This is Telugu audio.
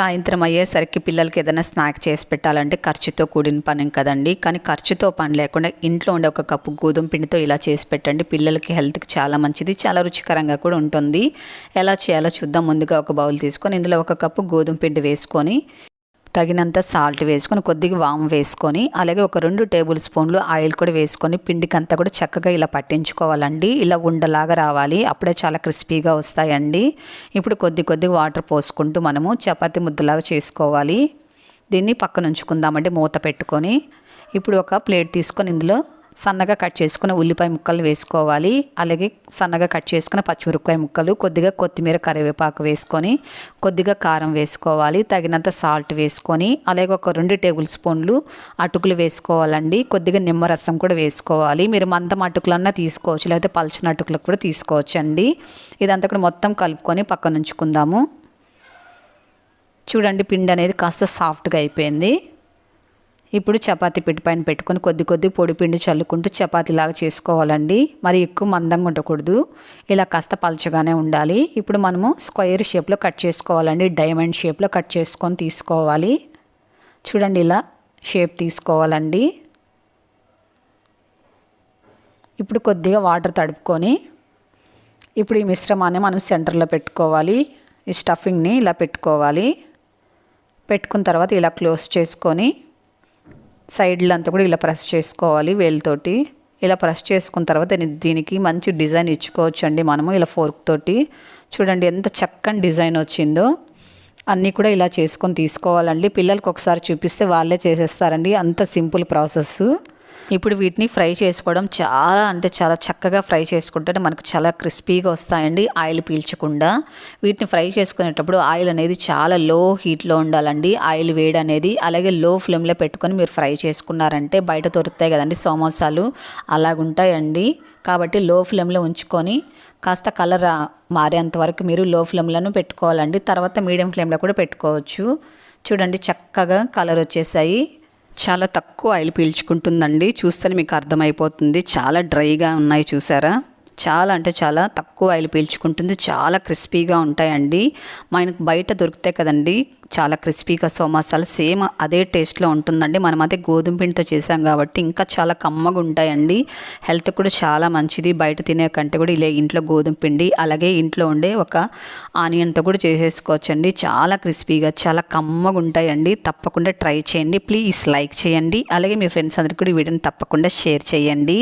సాయంత్రం అయ్యేసరికి పిల్లలకి ఏదైనా స్నాక్ చేసి పెట్టాలంటే ఖర్చుతో కూడిన పని కదండి. కానీ ఖర్చుతో పని లేకుండా ఇంట్లో ఉండే ఒక కప్పు గోధుమ పిండితో ఇలా చేసి పెట్టండి. పిల్లలకి హెల్త్కి చాలా మంచిది చాలా రుచికరంగా కూడా ఉంటుంది. ఎలా చేయాలో చూద్దాం. ముందుగా ఒక బౌల్ తీసుకొని ఇందులో ఒక కప్పు గోధుమ పిండి వేసుకొని తగినంత సాల్ట్ వేసుకొని కొద్దిగా వాము వేసుకొని అలాగే ఒక రెండు టేబుల్ స్పూన్లు ఆయిల్ కూడా వేసుకొని పిండికి అంతా కూడా చక్కగా ఇలా పట్టించుకోవాలండి. ఇలా ఉండలాగా రావాలి. అప్పుడే చాలా క్రిస్పీగా వస్తాయండి. ఇప్పుడు కొద్ది కొద్దిగా వాటర్ పోసుకుంటూ మనము చపాతి ముద్దలాగా చేసుకోవాలి. దీన్ని పక్కన ఉంచుకుందామంటే మూత పెట్టుకొని. ఇప్పుడు ఒక ప్లేట్ తీసుకొని ఇందులో సన్నగా కట్ చేసుకున్న ఉల్లిపాయ ముక్కలు వేసుకోవాలి. అలాగే సన్నగా కట్ చేసుకున్న పచ్చిమిరపకాయ ముక్కలు కొద్దిగా కొత్తిమీర కరివేపాకు వేసుకొని కొద్దిగా కారం వేసుకోవాలి. తగినంత సాల్ట్ వేసుకొని అలాగే ఒక రెండు టేబుల్ స్పూన్లు అటుకులు వేసుకోవాలండి. కొద్దిగా నిమ్మరసం కూడా వేసుకోవాలి. మీరు మందం అటుకులన్నా తీసుకోవచ్చు లేకపోతే పలచిన అటుకులకు కూడా తీసుకోవచ్చు అండి ఇదంతా కూడా మొత్తం కలుపుకొని పక్కన ఉంచుకుందాము. చూడండి పిండి అనేది కాస్త సాఫ్ట్గా అయిపోయింది. ఇప్పుడు చపాతీ పిట్టి పైన పెట్టుకొని కొద్ది కొద్ది పొడి పిండి చల్లుకుంటూ చపాతీలాగా చేసుకోవాలండి. మరి ఎక్కువ మందంగా ఉండకూడదు. ఇలా కాస్త పలచగానే ఉండాలి. ఇప్పుడు మనము స్క్వైర్ షేప్లో కట్ చేసుకోవాలండి. డైమండ్ షేప్లో కట్ చేసుకొని తీసుకోవాలి. చూడండి ఇలా షేప్ తీసుకోవాలండి. ఇప్పుడు కొద్దిగా వాటర్ తడుపుకొని ఇప్పుడు ఈ మిశ్రమాన్ని మనం సెంటర్లో పెట్టుకోవాలి. ఈ స్టఫింగ్ని ఇలా పెట్టుకోవాలి. పెట్టుకున్న తర్వాత ఇలా క్లోజ్ చేసుకొని సైడ్లు అంతా కూడా ఇలా ప్రెస్ చేసుకోవాలి వేలుతోటి. ఇలా ప్రెస్ చేసుకున్న తర్వాత దీనికి మంచి డిజైన్ ఇచ్చుకోవచ్చు అండి మనము ఇలా ఫోర్క్ తోటి. చూడండి ఎంత చక్కని డిజైన్ వచ్చిందో. అన్నీ కూడా ఇలా చేసుకొని తీసుకోవాలండి. పిల్లలకి ఒకసారి చూపిస్తే వాళ్ళే చేసేస్తారండి. అంత సింపుల్ ప్రాసెస్ ఇప్పుడు వీటిని ఫ్రై చేసుకోవడం చాలా అంటే చాలా చక్కగా ఫ్రై చేసుకుంటే మనకు చాలా క్రిస్పీగా వస్తాయండి. ఆయిల్ పీల్చకుండా. వీటిని ఫ్రై చేసుకునేటప్పుడు ఆయిల్ అనేది చాలా లో హీట్లో ఉండాలండి. ఆయిల్ వేడి అనేది అలాగే లో ఫ్లేమ్లో పెట్టుకొని మీరు ఫ్రై చేసుకున్నారంటే బయట దొరుకుతాయి కదండి సమోసాలు. అలాగుంటాయండి. కాబట్టి లో ఫ్లేమ్లో ఉంచుకొని కాస్త కలర్ మారేంత వరకు మీరు లో ఫ్లేమ్లను పెట్టుకోవాలండి. తర్వాత మీడియం ఫ్లేమ్లో కూడా పెట్టుకోవచ్చు. చూడండి చక్కగా కలర్ వచ్చేసాయి. చాలా తక్కువ ఆయిల్ పీల్చుకుంటుందండి. చూస్తే మీకు అర్థమైపోతుంది. చాలా డ్రైగా ఉన్నాయి చూసారా? చాలా అంటే చాలా తక్కువ ఆయిల్ పీల్చుకుంటుంది. చాలా క్రిస్పీగా ఉంటాయండి. మనకు బయట దొరుకుతాయి కదండి. చాలా క్రిస్పీగా సోమాసాలు సేమ్ అదే టేస్ట్లో ఉంటుందండి. మనం అదే గోధుమ పిండితో చేసాం కాబట్టి ఇంకా చాలా కమ్మగా ఉంటాయండి. హెల్త్ కూడా చాలా మంచిది. బయట తినే కంటే కూడా ఇలా ఇంట్లో గోధుమ పిండి అలాగే ఇంట్లో ఉండే ఒక ఆనియన్తో కూడా చేసేసుకోవచ్చండి. చాలా క్రిస్పీగా చాలా కమ్మగా ఉంటాయండి. తప్పకుండా ట్రై చేయండి. ప్లీజ్ లైక్ చేయండి. అలాగే మీ ఫ్రెండ్స్ అందరికీ కూడా వీడియోని తప్పకుండా షేర్ చేయండి.